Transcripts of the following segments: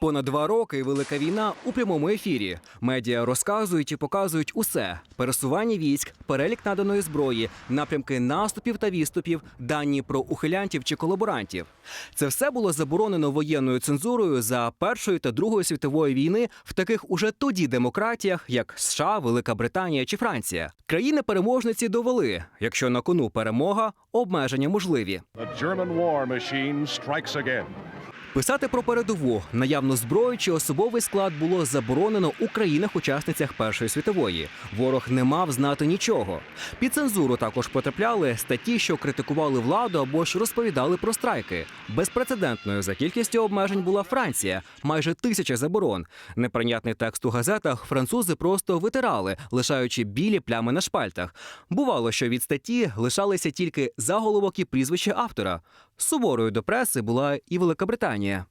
Понад два роки велика війна у прямому ефірі. Медіа розказують і показують усе: пересування військ, перелік наданої зброї, напрямки наступів та відступів, дані про ухилянтів чи колаборантів. Це все було заборонено воєнною цензурою за першої та другої світової війни в таких уже тоді демократіях, як США, Велика Британія чи Франція. Країни-переможниці довели, якщо на кону перемога, обмеження можливі. The German war machine strikes again. Писати про передову, наявну зброю чи особовий склад було заборонено у країнах-учасницях Першої світової. Ворог не мав знати нічого. Під цензуру також потрапляли статті, що критикували владу або ж розповідали про страйки. Безпрецедентною за кількістю обмежень була Франція, майже тисяча заборон. Неприйнятний текст у газетах французи просто витирали, лишаючи білі плями на шпальтах. Бувало, що від статті лишалися тільки заголовок і прізвище автора. Суворою до преси була і Велика Британія.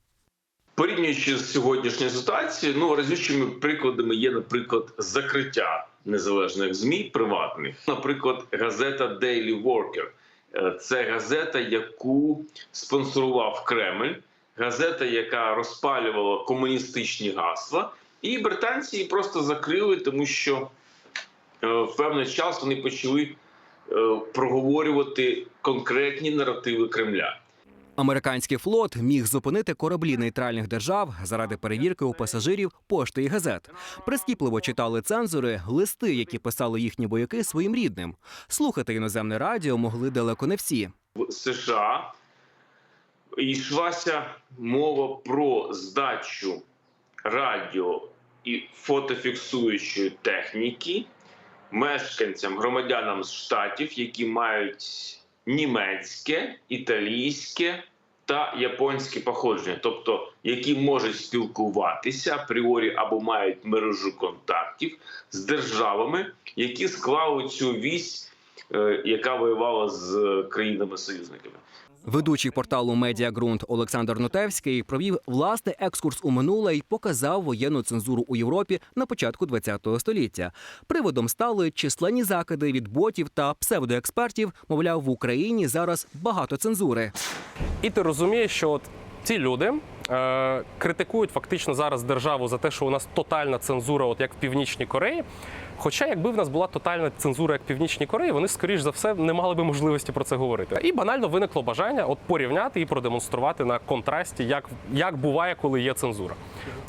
Порівнюючи з сьогоднішньою ситуацією, ну разючими прикладами є, наприклад, закриття незалежних змі приватних. Наприклад, газета Daily Worker. Е, Це газета, яку спонсорував Кремль, газета, яка розпалювала комуністичні гасла, і британці її просто закрили, тому що е, в певний час вони почали проговорювати конкретні наративи Кремля. Американський флот міг зупинити кораблі нейтральних держав заради перевірки у пасажирів пошти і газет. Прискіпливо читали цензори листи, які писали їхні вояки своїм рідним. Слухати іноземне радіо могли далеко не всі. в США йшлася мова про здачу радіо і фотофіксуючої техніки мешканцям, громадянам штатів, які мають німецьке, італійське та японське походження, тобто які можуть спілкуватися апріорі або мають мережу контактів з державами, які склали цю вісь, е, яка воювала з країнами-союзниками. Ведучий порталу Медіагрунт Олександр Нотевський провів власний екскурс у минуле і показав воєнну цензуру у Європі на початку ХХ століття. Приводом стали численні закиди від ботів та псевдоекспертів. Мовляв, в Україні зараз багато цензури. І ти розумієш, що от ці люди е, критикують фактично зараз державу за те, що у нас тотальна цензура, от як в Північній Кореї. Хоча, якби в нас була тотальна цензура, як в Північній Кореї, вони, скоріш за все, не мали би можливості про це говорити. І банально виникло бажання от порівняти і продемонструвати на контрасті, як, як буває, коли є цензура.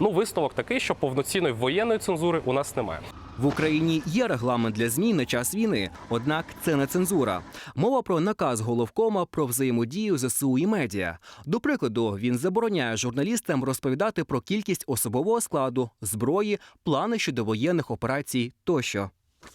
Ну, висновок такий, що повноцінної воєнної цензури у нас немає. В Україні є регламент для ЗМІ на час війни, однак це не цензура. Мова про наказ головкома про взаємодію ЗСУ і медіа. До прикладу, він забороняє журналістам розповідати про кількість особового складу, зброї, плани щодо воєнних операцій тощо.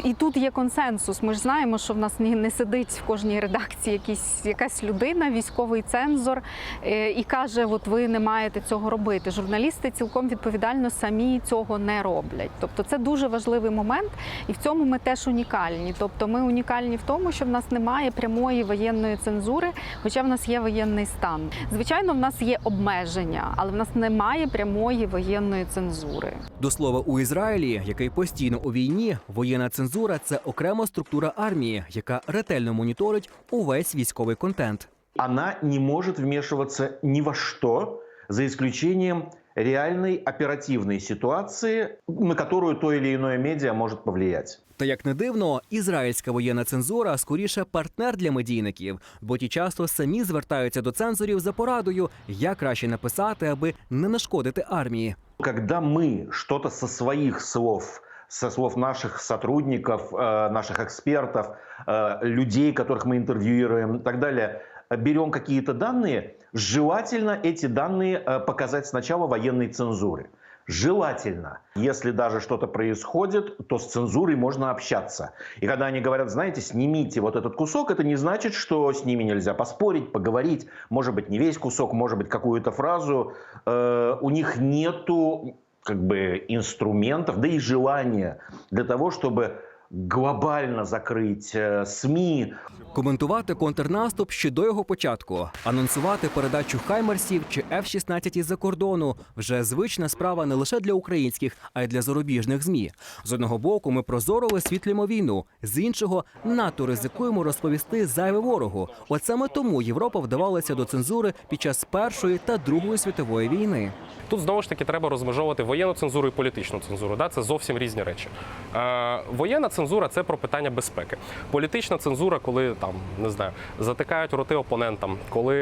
І тут є консенсус. Ми ж знаємо, що в нас не сидить в кожній редакції якісь, якась людина, військовий цензор, е, і каже: от ви не маєте цього робити. Журналісти цілком відповідально самі цього не роблять. Тобто це дуже важливий момент, і в цьому ми теж унікальні. Тобто ми унікальні в тому, що в нас немає прямої воєнної цензури, хоча в нас є воєнний стан. Звичайно, в нас є обмеження, але в нас немає прямої воєнної цензури. До слова, у Ізраїлі, який постійно у війні, воєнна цензура це окрема структура армії, яка ретельно моніторить увесь військовий контент. она не может вмешиваться ни во что, за исключением реальной оперативной ситуации, на которую то или иное медиа может повлиять. Та як не дивно, ізраїльська воєнна цензура скоріше партнер для медійників, бо ті часто самі звертаються до цензорів за порадою, як краще написати, аби не нашкодити армії. Когда мы что-то со своих слов, со слов наших сотрудников, э, наших экспертов, э, людей, которых мы интервьюируем и так далее, берем какие-то данные, желательно эти данные э, показать сначала военной цензуре. Желательно. Если даже что-то происходит, то с цензурой можно общаться. И когда они говорят, знаете, снимите вот этот кусок, это не значит, что с ними нельзя поспорить, поговорить. Может быть, не весь кусок, может быть, какую-то фразу. Э, у них нету как бы инструментов, да и желания для того, чтобы глобально закрыть э, СМИ, Коментувати контрнаступ ще до його початку, анонсувати передачу хаймерсів чи F-16 із-за кордону вже звична справа не лише для українських, а й для зарубіжних змі. З одного боку, ми прозоро висвітлюємо війну, з іншого НАТО ризикуємо розповісти зайве ворогу. От саме тому Європа вдавалася до цензури під час першої та другої світової війни. Тут знову ж таки треба розмежовувати воєнну цензуру і політичну цензуру. Да? Це зовсім різні речі. Е, воєнна цензура це про питання безпеки. Політична цензура, коли там не знаю, затикають роти опонентам, коли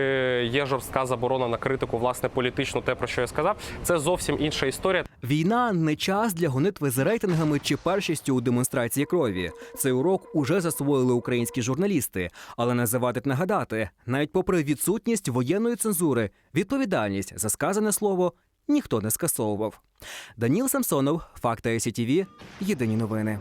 є жорстка заборона на критику, власне, політичну, те про що я сказав, це зовсім інша історія. Війна не час для гонитви за рейтингами чи першістю у демонстрації крові. Цей урок уже засвоїли українські журналісти, але не завадить нагадати, навіть попри відсутність воєнної цензури, відповідальність за сказане слово ніхто не скасовував. Даніл Самсонов, Факти СІТВ, Єдині новини.